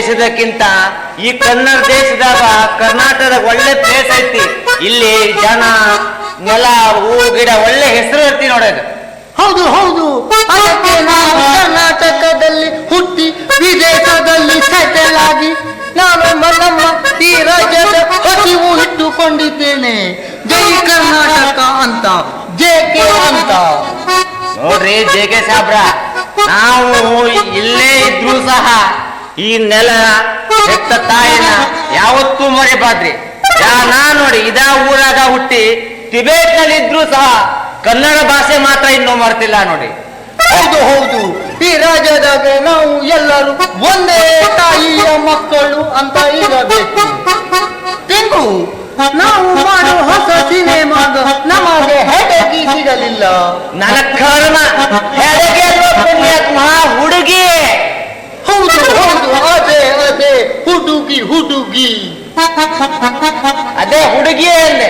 ದೇಶದಕ್ಕಿಂತ ಈ ಕನ್ನಡ ದೇಶದಾಗ ಕರ್ನಾಟಕದ ಒಳ್ಳೆ ಪ್ಲೇಸ್ ಐತಿ. ಇಲ್ಲಿ ಜನ ನೆಲ ಹೂ ಗಿಡ ಒಳ್ಳೆ ಹೆಸರು ಐತಿ ನೋಡೋದು ಹೌದು ಹೌದು. ಅದಕ್ಕೆ ನಾನು ಕರ್ನಾಟಕದಲ್ಲಿ ಹುಟ್ಟಿ ವಿದೇಶದಲ್ಲಿ ಸೆಟಲ್ ಆಗಿ ನಾನು ನಮ್ಮ ಈ ರಾಜ್ಯದ ಹಸಿವು ಇಟ್ಟುಕೊಂಡಿದ್ದೇನೆ. ಜೈ ಕರ್ನಾಟಕ ಅಂತ ಜೆ ಕೆ ಅಂತ. ನೋಡ್ರಿ ಜೆ ಕೆ ಸಾಬ್ರ ನಾವು ಇಲ್ಲೇ ಇದ್ರು ಸಹ ಈ ನೆಲ ಹೆತ್ತ ತಾಯಿನ ಯಾವತ್ತೂ ಮರಿಬಾದ್ರಿ ನಾ ನೋಡಿ ಇದಾ ಊರಾಗ ಹುಟ್ಟಿ ಟಿಬೇಟ್ನಲ್ಲಿ ಇದ್ರು ಸಹ ಕನ್ನಡ ಭಾಷೆ ಮಾತ್ರ ಇನ್ನೂ ಮರ್ತಿಲ್ಲ ನೋಡಿ. ಹೌದು ಹೌದು. ಈ ರಾಜ್ಯದಾಗ ನಾವು ಎಲ್ಲರೂ ಒಂದೇ ತಾಯಿಯ ಮಕ್ಕಳು ಅಂತ ಇರಬೇಕು. ತಿಂಗು ನಾವು ಮಾಡೋ ಹೊಸ ಸಿನಿಮಾಗ ನಮಗೆ ಹೆಡಗಿ ಸಿಗಲಿಲ್ಲ. ನನ್ನ ಕರ್ಮ ಹೆಡಗಿ ಹುಡುಗಿ. ಹೌದು ಹೌದು, ಅದೇ ಅದೇ, ಹುಡುಗಿ ಹುಡುಗಿ. ಅದೇ ಹುಡುಗಿಯೇ ಅಂದೆ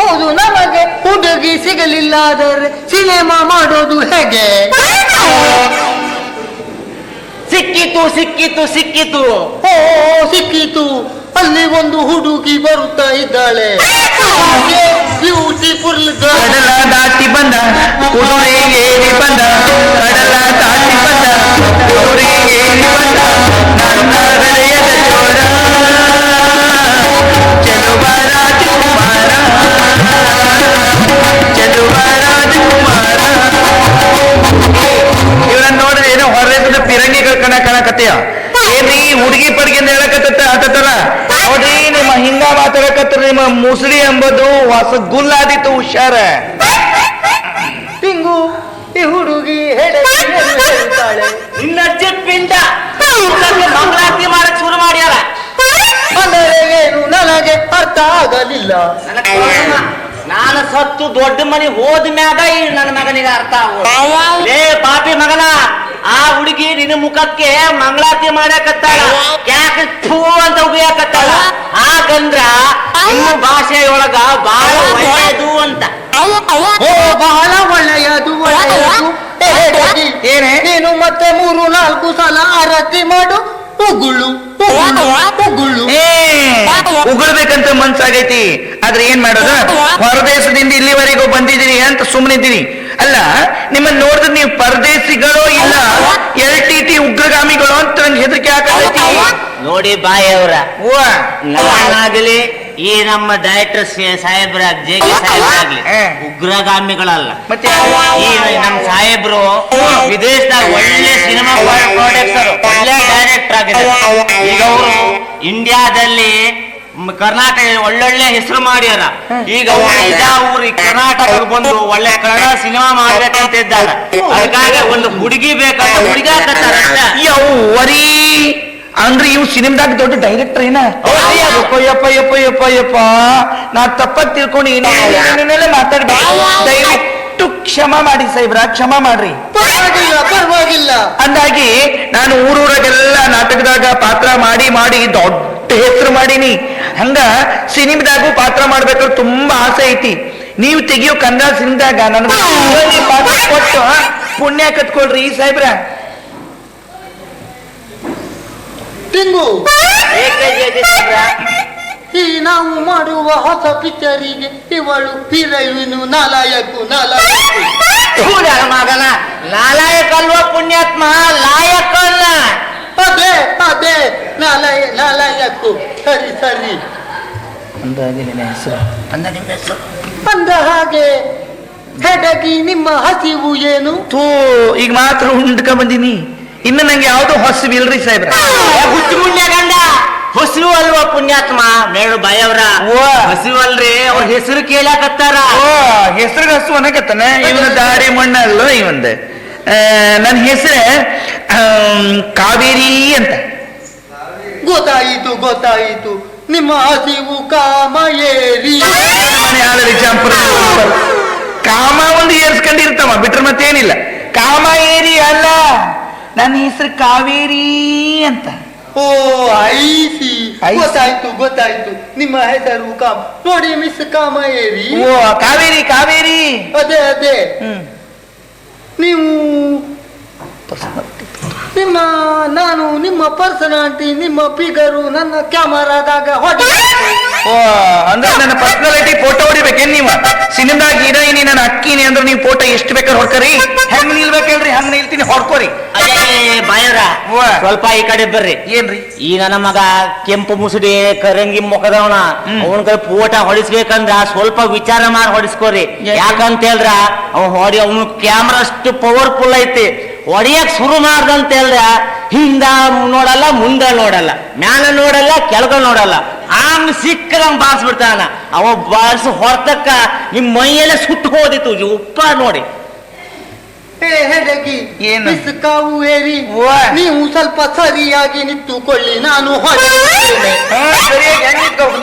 ಹೌದು, ನಮಗೆ ಹುಡುಗಿ ಸಿಗಲಿಲ್ಲ ಆದರೆ ಸಿನಿಮಾ ಮಾಡೋದು ಹೇಗೆ? ಸಿಕ್ಕಿತು ಸಿಕ್ಕಿತು ಸಿಕ್ಕಿತು. ಓ, ಸಿಕ್ಕಿತು. ಅಲ್ಲಿ ಒಂದು ಹುಡುಗಿ ಬರುತ್ತಾ ಇದ್ದಾಳೆ. ಬ್ಯೂಟಿಫುಲ್ ಕಡಲ ದಾಟಿ ಬಂದ ಬಂದ, ಕಡಲ ದಾಟಿ ಕಾಣಕತ್ತೀಯ. ಏನ್ರಿ ಹುಡುಗಿ ಪಡ್ಗೆ ಅಂತ ಹೇಳಕತ್ತ ಆತತ್ತಲ್ಲ ನೋಡ್ರಿ ನಿಮ್ಮ ಹಿಂಗ ಮಾತಾಡಕತ್ರ ನಿಮ್ಮ ಮುಸುಳಿ ಎಂಬುದು ಹೊಸ ಗುಲ್ಲಾದಿತ್ತು ಹುಷಾರ ಟಿಂಗು ಈ ಹುಡುಗಿ ಹೆಡಗಿ ಎಂದು ಹೇಳ್ತಾಳೆ ನಿನ್ನ ಅಜ್ಜಿ ಪಿಂಡ ಮಂಗಳಾರತಿ ಮಾಡಕ್ ಶುರು ಮಾಡ್ಯಾರ ಅಂದರೆ ಏನು ನನಗೆ ಅರ್ಥ ಆಗಲಿಲ್ಲ. ನಾನು ಸತ್ತು ದೊಡ್ಡ ಮನೆ ಹೋದ ಮ್ಯಾಗ ಈ ನನ್ನ ಮಗನಿಗೆ ಅರ್ಥ ಲೇ ಪಾಪಿ ಮಗನ ಆ ಹುಡುಗಿ ನಿನ್ನ ಮುಖಕ್ಕೆ ಮಂಗಳಾತಿ ಮಾಡಕತ್ತಾಳ ಯಾಕೆ ಥೂ ಅಂತ ಉಗಿಯಾಕತ್ತಾಳ? ಹಾಗಂದ್ರ ನಿಮ್ಮ ಭಾಷೆಯೊಳಗ ಬಹಳ ಒಳ್ಳೆಯದು ಅಂತ. ಓ ಬಹಳ ಒಳ್ಳೆಯದು ಒಳ್ಳೆಯದು. ಏ ಏನೇ? ನೀನು ಮತ್ತೆ ಮೂರು ನಾಲ್ಕು ಸಲ ಆರತಿ ಮಾಡು ಉಗುಳು ಉಗುಳು ಉಗುಳು. ಏ ಉಗುಳ್ಬೇಕಂತ ಮನ್ಸಾಗೈತಿ. ಆದ್ರೆ ಏನ್ ಮಾಡೋದು? ಹೊರದೇಶದಿಂದ ಇಲ್ಲಿವರೆಗೂ ಬಂದಿದ್ದೀರಿ ಅಂತ ಸುಮ್ಮನಿದ್ದೀರಿ ಅಲ್ಲ ನಿಮ್ಮನ್ನ ನೋಡಿದ್ರೆ ನೀವು ಪರದೇಶಿಗಳೋ ಇಲ್ಲ ಎಲ್ ಟಿ ಟಿ ಉಗ್ರಗಾಮಿಗಳು ಅಂತ ನಂಗೆ ಹೆದರಿಕೆ ಹಾಕಿ ನೋಡಿ ಬಾಯವ್ರ. ಓ ನಾನಾಗಲಿ ಈ ನಮ್ಮ ಡೈರೆಕ್ಟರ್ ಸಾಹೇಬ್ರ ಜೆ ಕೆ ಸಾಹೇಬ್ರಾಗ್ಲಿ ಹಾ. ಉಗ್ರಗಾಮಿಗಳಲ್ಲ. ಮತ್ತೆ ಈ ನಮ್ಮ ಸಾಹೇಬ್ರು ವಿದೇಶದಾಗ ಒಳ್ಳೆ ಸಿನಿಮಾ ಪ್ರಾಡಕ್ಟ್ ಒಳ್ಳೆ ಡೈರೆಕ್ಟರ್ ಆಗಿದ್ದಾರೆ. ಈಗ ಅವರು ಇಂಡಿಯಾದಲ್ಲಿ ಕರ್ನಾಟಕ ಒಳ್ಳೊಳ್ಳೆ ಹೆಸರು ಮಾಡ್ಯಾರ. ಈಗ ಊರು ಕರ್ನಾಟಕ ಕರ್ನಾಟಕಕ್ಕೆ ಬಂದು ಒಳ್ಳೆ ಕನ್ನಡ ಸಿನಿಮಾ ಮಾಡ್ಬೇಕಂತ ಇದ್ದಾರೆ. ಅದಕ್ಕಾಗಿ ಒಂದು ಹುಡುಗಿ ಬೇಕಂತ ಹುಡುಗ. ಯವ್ವರಿ ಅಂದ್ರೆ ಇವ್ ಸಿನಿಮಾದಾಗ ದೊಡ್ಡ ಡೈರೆಕ್ಟರ್ ಏನ. ಯಪ್ಪ ಯಪ್ಪ ಯಪ್ಪ ಯಪ್ಪ ನಾ ತಪ್ಪ ತಿಳ್ಕೊಂಡು ಏನೇನೆಲ್ಲ ಮಾತಾಡ್ಬೇಕು ದಯವಿಟ್ಟು ಕ್ಷಮ ಮಾಡಿ ಸಾಹೇಬ್ರ ಕ್ಷಮ ಮಾಡ್ರಿ. ಪರವಾಗಿಲ್ಲ. ಅಂದಾಗಿ ನಾನು ಊರೂರಾಗೆಲ್ಲ ನಾಟಕದಾಗ ಪಾತ್ರ ಮಾಡಿ ಮಾಡಿ ದೊಡ್ಡ ಹೆಸರು ಮಾಡೀನಿ. ಹಂಗ ಸಿನಿಮಾದಾಗೂ ಪಾತ್ರ ಮಾಡ್ಬೇಕಾದ್ರೆ ತುಂಬಾ ಆಸೆ ಐತಿ. ನೀವು ತೆಗಿಯೋ ಕನ್ನಡ ಸಿನಿಮಾದಾಗ ನನಗೆ ಪಾತ್ರ ಕೊಟ್ಟು ಪುಣ್ಯ ಕಟ್ಕೊಳ್ರಿ ಈ ಸಾಹೇಬ್ರ. ತಿಂಗು ಈ ನಾವು ಮಾಡುವ ಹೊಸ ಪಿಕ್ಚರಿಗೆ ಇವಳು ಹೀರೋಯಿನು ನಾಲಾಯಕು ನಾಲಾಯಕು. ನನ್ನ ಮಗನ. ನಾಲಾಯಕ ಅಲ್ವಾ ಪುಣ್ಯಾತ್ಮ? ಲಾಯಕ ಸರಿ ಸರಿ. ಅಂದಾಗಿ ನಿನ್ನ ಹೆಸರು. ಅಂದ ನಿಮ್ಮ ಹೆಸರು? ಅಂದ ಹಾಗೆ ಹೆಡಗಿ ನಿಮ್ಮ ಹಸಿವು ಏನು? ತೂ ಈಗ ಮಾತ್ರ ಉಂಡ್ಕ ಬಂದೀನಿ. ಇನ್ನು ನಂಗೆ ಯಾವ್ದು ಹೊಸವಿಲ್ರಿ ಸಾಹೇಬ್ರ. ಏ, ಹುಚ್ಚು ಮುಂಡ್ಯ ಗಂಡ. ಹಸಿವು ಅಲ್ವಾ ಪುಣ್ಯಾತ್ಮ? ಮೇಳು ಬಾಯವ್ರ. ಓ. ಹಸಿವು ಅಲ್ರಿ ಅವ್ರ ಹೆಸರು ಕೇಳಾಕತ್ತಾರ. ಓ ಹೆಸರು ಹಸು ಅನ್ನಕತ್ತಾನೆ ಇವನ ದಾರಿ ಮಣ್ಣಲ್ಲ ಇವಂದ ನನ್ನ ಹೆಸರು ಕಾವೇರಿ ಅಂತ. ಗೊತ್ತಾಯಿತು ಗೊತ್ತಾಯಿತು. ನಿಮ್ಮ ಹಸಿವು ಕಾಮ ಏರಿ. ಕಾಮ ಒಂದು ಏರ್ಸ್ಕೊಂಡಿರ್ತಾವ ಬಿಟ್ರೆ ಮತ್ತೇನಿಲ್ಲ. ಕಾಮ ಏರಿ ಅಲ್ಲ ನನ್ನ ಹೆಸರು ಕಾವೇರಿ ಅಂತ. Oh I see. ಗೊತ್ತಾಯ್ತು ಗೊತ್ತಾಯ್ತು. ನಿಮ್ಮ ಹೆಸರು ಕಾಮ. ನೋಡಿ ಮಿಸ್ ಕಾಮ ಏರಿ. ಓ ಕಾವೇರಿ ಕಾವೇರಿ. ಅದೇ ಅದೇ. ಹ್ಮ್. ನೀವು ನಿಮ್ಮ ನಾನು ನಿಮ್ಮ ಪರ್ಸನಾಲಿಟಿ ನಿಮ್ಮ ಫಿಗರು ನನ್ನ ಕ್ಯಾಮರಾದಾಗ ಹೊಡಿ. ಓ ಅಂದ್ರೆ ನನ್ನ ಪರ್ಸನಾಲಿಟಿ ಫೋಟೋ ಹೊಡಿಬೇಕೇನ್ ನೀವು? ಸಿನಿಮಾದಾಗ ಏನಿ ನನ್ನ ಅಕ್ಕಿನಿ ಅಂದ್ರೆ ನೀವು ಫೋಟೋ ಎಷ್ಟು ಬೇಕಾದ್ರೆ ಹೊಡ್ಕರಿ. ಹೆಂಗ್ ನಿಲ್ಬೇಕು ಹೇಳ್ರಿ ಹಂಗ್ ನಿಲ್ತೀನಿ ಹೊಡ್ಕೋರಿ. ಬಾಯವ್ರ. ಸ್ವಲ್ಪ ಈ ಕಡೆ ಬರ್ರಿ. ಏನ್ರಿ? ಈ ನನ್ನ ಮಗ ಕೆಂಪು ಮುಸುಡಿ ಕರಂಗಿ ಮುಖದವನ. ಅವನ ಕೈ ಪೋಟ ಹೊಡಿಸ್ಬೇಕಂದ್ರ ಸ್ವಲ್ಪ ವಿಚಾರ ಮಾಡಿ ಹೊಡಿಸ್ಕೋರಿ. ಯಾಕೆ? ಯಾಕಂತ ಹೇಳ್ರ ಅವ್ ಹೊಡಿ ಅವನು ಕ್ಯಾಮ್ರಾ ಅಷ್ಟು ಪವರ್ಫುಲ್ ಐತಿ. ಹೊಡಿಯಕ್ ಶುರು ಮಾಡ್ದಂತ ಹೇಳ್ದೆ ಹಿಂದ ನೋಡಲ್ಲ ಮುಂದೆ ನೋಡಲ್ಲ ಮ್ಯಾಲ ನೋಡಲ್ಲ ಕೆಳಗ ನೋಡಲ್ಲ. ಆಮ್ ಸಿಕ್ಕದಂಗ್ ಬಾರಿಸ್ಬಿಡ್ತಾನ ಅವ ಬಾರಿಸ್ ಹೊರತಕ್ಕ ನಿಮ್ ಮೈಯೆಲ್ಲ ಸುಟ್ಟು ಹೋದಿತ್ತು ಉಪ್ಪ ನೋಡಿ. ಏನು? ಏರಿ. ನೀವು ಸ್ವಲ್ಪ ಸರಿಯಾಗಿ ನಿಂತುಕೊಳ್ಳಿ ನಾನು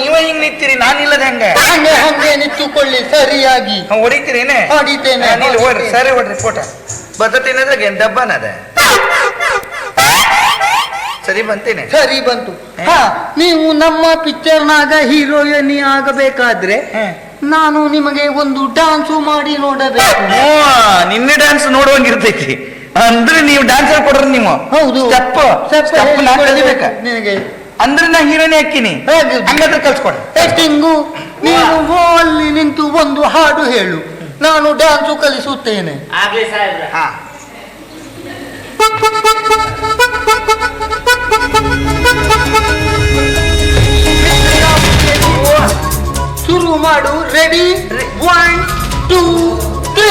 ನೀವೇ ಹಿಂಗ್ ನಿಂತೀರಿ ನಾನು ಇಲ್ಲದ ಹೆಂಗ? ಹಂಗೆ ಹಂಗೆ ನಿಂತುಕೊಳ್ಳಿ ಸರಿಯಾಗಿ. ಹೊಡಿತೀರಿ ಹೊಡಿತೀರೇನೆ? ಹೊಡಿತೇನೆ. ಸರಿ ಹೊಡ್ರಿ ಫೋಟೋ. ಬರ್ತೇನದ್ರಾಗ ಏನ್ ಡಬ್ಬನದ ಸರಿ ಬಂತೇನೆ. ಸರಿ ಬಂತು. ಹಾ. ನೀವು ನಮ್ಮ ಪಿಕ್ಚರ್ನಾಗ ಹೀರೋಯಿನಿ ಆಗಬೇಕಾದ್ರೆ ನಾನು ನಿಮಗೆ ಒಂದು ಡಾನ್ಸ್ ಮಾಡಿ ನೋಡಬೇಕು. ನಿನ್ನೆ ಡ್ಯಾನ್ಸ್ ನೋಡುವಂಗಿರ್ತೈತಿ ಅಂದ್ರೆ ನೀವು ಡಾನ್ಸ್ ಕೊಡ್ರಿ ನೀವು. ಹೌದು. ಸ್ಟೆಪ್ ಸ್ಟೆಪ್ ನಾ ಹೇಳಿಕೊಡ್ಬೇಕು ಕಲಿಬೇಕ ನಿನಗೆ. ಅಂದ್ರೆ ನಾ ಹೀರೋನೇ ಹಾಕಿನಿ. ಹಂಗಾದ್ರೆ ಕಲ್ಸ್ಕೊಡ್ರಿ ಟೆಸ್ಟಿಂಗು ನೀವು ಅಲ್ಲಿ ನಿಂತು ಒಂದು ಹಾಡು ಹೇಳು. ನಾನು ಡ್ಯಾನ್ಸು ಕಲಿಸುತ್ತೇನೆ ಆಗ್ಲಿ ಸಾಹೇಬ್ರ ಹಾ ಶುರು ಮಾಡು ರೆಡಿ ಒನ್ ಟೂ ತ್ರೀ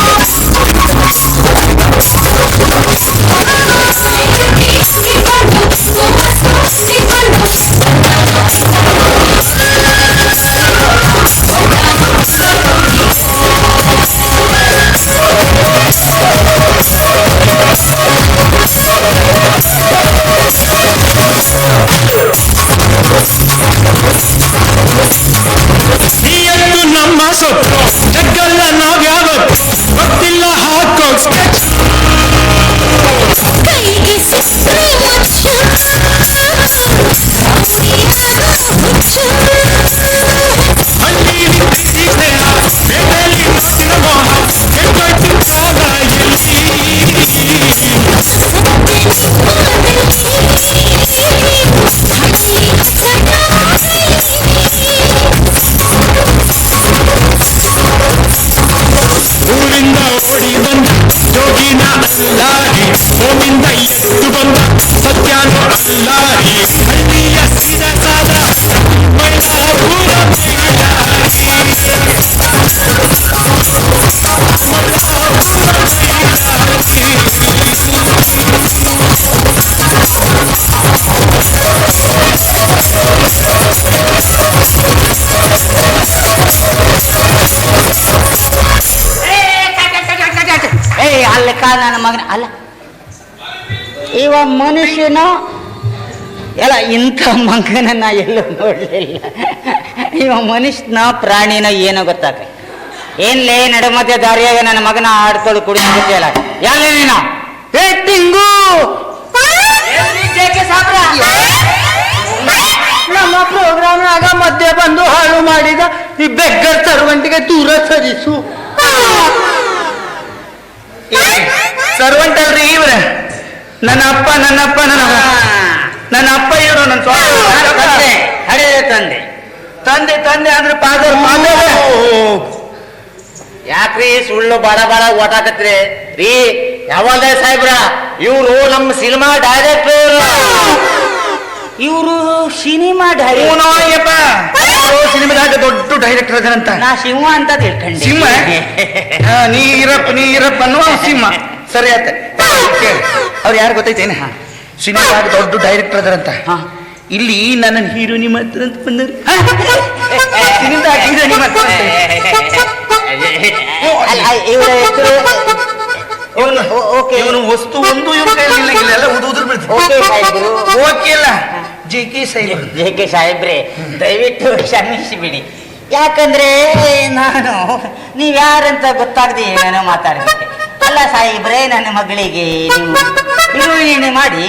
ಮನುಷ್ಯನ ಎಲ್ಲ ಇಂಥ ಮಂಗನ ನಾ ಎಲ್ಲೂ ನೋಡಲಿಲ್ಲ. ಇವ ಮನುಷ್ಯನ ಪ್ರಾಣಿನ ಏನೋ ಗೊತ್ತಾಗ ಏನ್ಲೇ ನಡು ಮಧ್ಯ ದಾರಿಯಾಗ ನನ್ನ ಮಗನ ಆಡ್ಕೊಳ್ಳಿ ಕುಡಿ ಎಲ್ಲ. ನೀನು? ಟಿಂಗು! ನಮ್ಮ ಪ್ರೋಗ್ರಾಮ್ನಾಗ ಮಧ್ಯೆ ಬಂದು ಹಾಳು ಮಾಡಿದ ಈ ಬೆಗ್ಗರ್ ಸರ್ವಂಟಿಗೆ ದೂರ ಸರಿಸು. ಸರ್ವಂಟ್ ಅಲ್ರಿ ಇವ್ರ. ನನ್ನ ಅಪ್ಪ ನನ್ನ ಅಪ್ಪ ನನ್ನ ನನ್ನ ಅಪ್ಪ ಇವರು ನನ್ನ ತಂದೆ ಹಳೆಯ ತಂದೆ. ತಂದೆ ತಂದೆ ಅಂದ್ರೆ ಪಾದರ್ ಯಾಕ್ರಿ ಸುಳ್ಳು ಬಡ ಬಡ ಓಟಾಕತ್ರಿ ರೀ ಯಾವಾಗ ಸಾಹೇಬ್ರ? ಇವ್ರು ನಮ್ಮ ಸಿನಿಮಾ ಡೈರೆಕ್ಟರ್. ಇವರು ಸಿನಿಮಾ ಡೈರೆಕ್ಟರ್ ಸಿನಿಮಾದಾಗ ದೊಡ್ಡ ಡೈರೆಕ್ಟರ್ ಅದನಂತ ನಾ ಸಿಂಹ ಅಂತ ತಿಳ್ಕೊಂಡೆ ಸಿಂಹ? ನೀ ಇರಪ್ಪ ನೀ ಇರಪ್ಪ ಅನ್ನುವ ಸಿಂಹ. ಸರಿ ಆತ ಅವ್ರು ಯಾರು ಗೊತ್ತೈತೇನ? ಸಿನಿಮಾ ದೊಡ್ಡ ಡೈರೆಕ್ಟರ್ ಅದರಂತ. ಹಾ. ಇಲ್ಲಿ ನನ್ನ ಹೀರೋ ನಿಮ್ಮ ಹತ್ರ ಅಂತ ಬಂದರು ಸಿನಿಮಾದಾಗ ಇವನು ಓಕೆ. ಇವನು ವಸ್ತು ಒಂದು ಇವ ಕೈಯಲ್ಲಿ ಇಲ್ಲ ಎಲ್ಲ ಉದು ಉದುರು ಬಿಡ್ತು ಓಕೆ ಸಾಹೇಬ್ರು. ಓಕೆ ಇಲ್ಲ ಜೆ ಕೆ ಸಾಹೇಬ್ ಜೆ ಕೆ ಸಾಹೇಬ್ರೆ ದಯವಿಟ್ಟು ಕ್ಷಮಿಸಿ ಬಿಡಿ ಯಾಕಂದ್ರೆ ನಾನು ನೀವ್ಯಾರಂತ ಗೊತ್ತಾಗದೆ ಏನೋ ಮಾತಾಡ್ಬಿಟ್ಟೆ ಅಲ್ಲ ಸಾಹೇಬ್ರೆ ನನ್ನ ಮಗಳಿಗೆ ನೀವು ಮಾಡಿ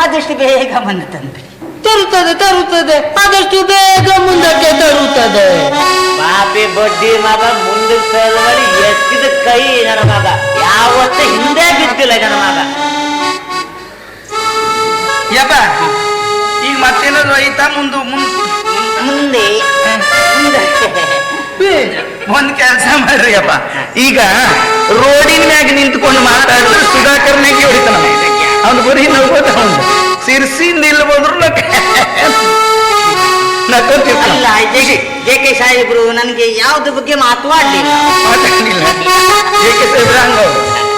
ಆದಷ್ಟು ಬೇಗ ಮುಂದೆ ತಂದ್ಬಿಡಿ. ತರುತ್ತದೆ ತರುತ್ತದೆ ಆದಷ್ಟು ಬೇಗ ಮುಂದಕ್ಕೆ ತರುತ್ತದೆ. ಪಾಪಿ ಬಡ್ಡಿ ಮಗ ಮುಂದೆ ತರುವಲ್ಲಿ ಎತ್ತಿದ ಕೈ ನನ್ನ ಮಗ. ಯಾವತ್ತ ಹಿಂದೆ ಬಿದ್ದಿಲ್ಲ ನನ್ನ ಮಗ. ಯಪ್ಪ ಈಗ ಮತ್ತೇನಾದ್ರು ಐತಾ? ಮುಂದು ಮುಂದೆ ಮುಂದೆ. ಮುಂದಕ್ಕೆ ಒಂದ್ ಕೆಲಸ ಮಾಡ್ರಿ ಅಪ್ಪ. ಈಗ ರೋಡಿನ ಮ್ಯಾಗ ನಿಂತ್ಕೊಂಡು ಮಾತಾಡಿದ್ರೆ ಸುಧಾಕರ್ ಮ್ಯಾಗೆ ಹೊಡಿತಾನ ಅವ್ನು ಗುರಿ ನಗೋದ ಅವನು. ಸಿರ್ಸಿ ನಿಲ್ಬೋದ್ರು ಅಲ್ಲ ಜೆ ಕೆ ಸಾಹೇಬ್ರು ನನಗೆ ಯಾವ್ದು ಬಗ್ಗೆ ಮಾತುವಾಡ್ಲಿಲ್ಲ ಮಾತಾಡಿಲ್ಲ ಜೆ ಕೆ ಸಾಹೇಬ್ರ ಹಂಗ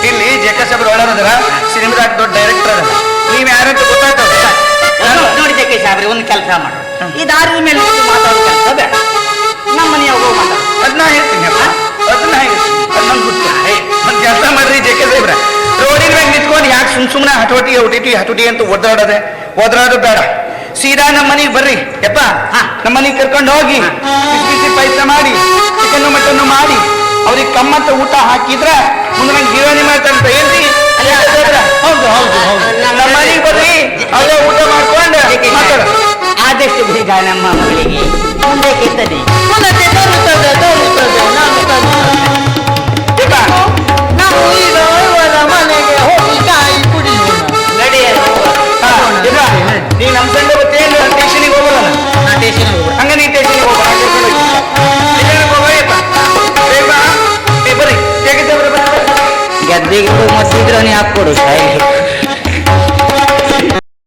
ಇಲ್ಲಿ ಜೆ ಕೆ ಸಾಹೇಬ್ರ ಒಳಗದ್ರ ಸಿನಿಮಾದಾಗ ದೊಡ್ಡ ಡೈರೆಕ್ಟರ್ ಅದ ನೀವ್ ಯಾರಂತ ಗೊತ್ತಾಗ್ತದ? ನೋಡಿ ಜೆ ಕೆ ಸಾಹೇಬ್ರೆ ಒಂದು ಕೆಲಸ ಮಾಡು. ಈ ದಾರಿ ಮೇಲೆ ಮಾತಾಡೋ ಕೆಲಸ ಬೇಡ. ಹಟೋಟಿ ಹೊಟಿಟಿ ಅಂತ ಒದ್ದಾಡದೆ. ಒದ್ದಾಡೋದು ಬೇಡ ಸೀದಾ ನಮ್ಮ ಮನೆಗೆ ಬರ್ರಿ. ಯಪ್ಪ? ನಮ್ಮ ಮನೆಗೆ ಕರ್ಕೊಂಡು ಹೋಗಿ. ಬಿಸಿ ಪಾಯಸ ಮಾಡಿ ಚಿಕನ್ ಮಟನ್ ಮಾಡಿ. ಅವ್ರಿಗೆ ಕಮ್ಮಂತ ಊಟ ಹಾಕಿದ್ರ ಮುಂದೆ ನಂಗೆ ಹೀರೋನಿ ಮಾಡ್ತಾರಂತ ಹೇಳ್ರಿ ಹೌದು ಹೌದು ಹೌದು. ನಮ್ಮ ಮನೆಗೆ ಬರ್ರಿ. ಅಲ್ಲೇ ಊಟ ಮಾಡ್ಕೊಂಡು ಆದಷ್ಟು ಬೇಗ ನಮ್ಮ ಮಗಳಿಗೆ ಮುಂದೆ ತರುತ್ತದೆ ತರುತ್ತದೆ ನಾನು ನಾವು ಈಗ ನೀ ನಮ್ಮ ಸಂಡೆ ಬರ್ತೇನು ಸ್ಟೇಷನಿಗೆ ಹೋಗೋಣ ನಾ ಸ್ಟೇಷನ್ ಹಂಗ ನೀ ಸ್ಟೇಷನ್ಗೆ ಹೋಗೋ ಗೆದ್ದಿಗೆ ಮತ್ತಿದ್ರು ನೀ ಹಾಕೊಡು ಸಾಯಿ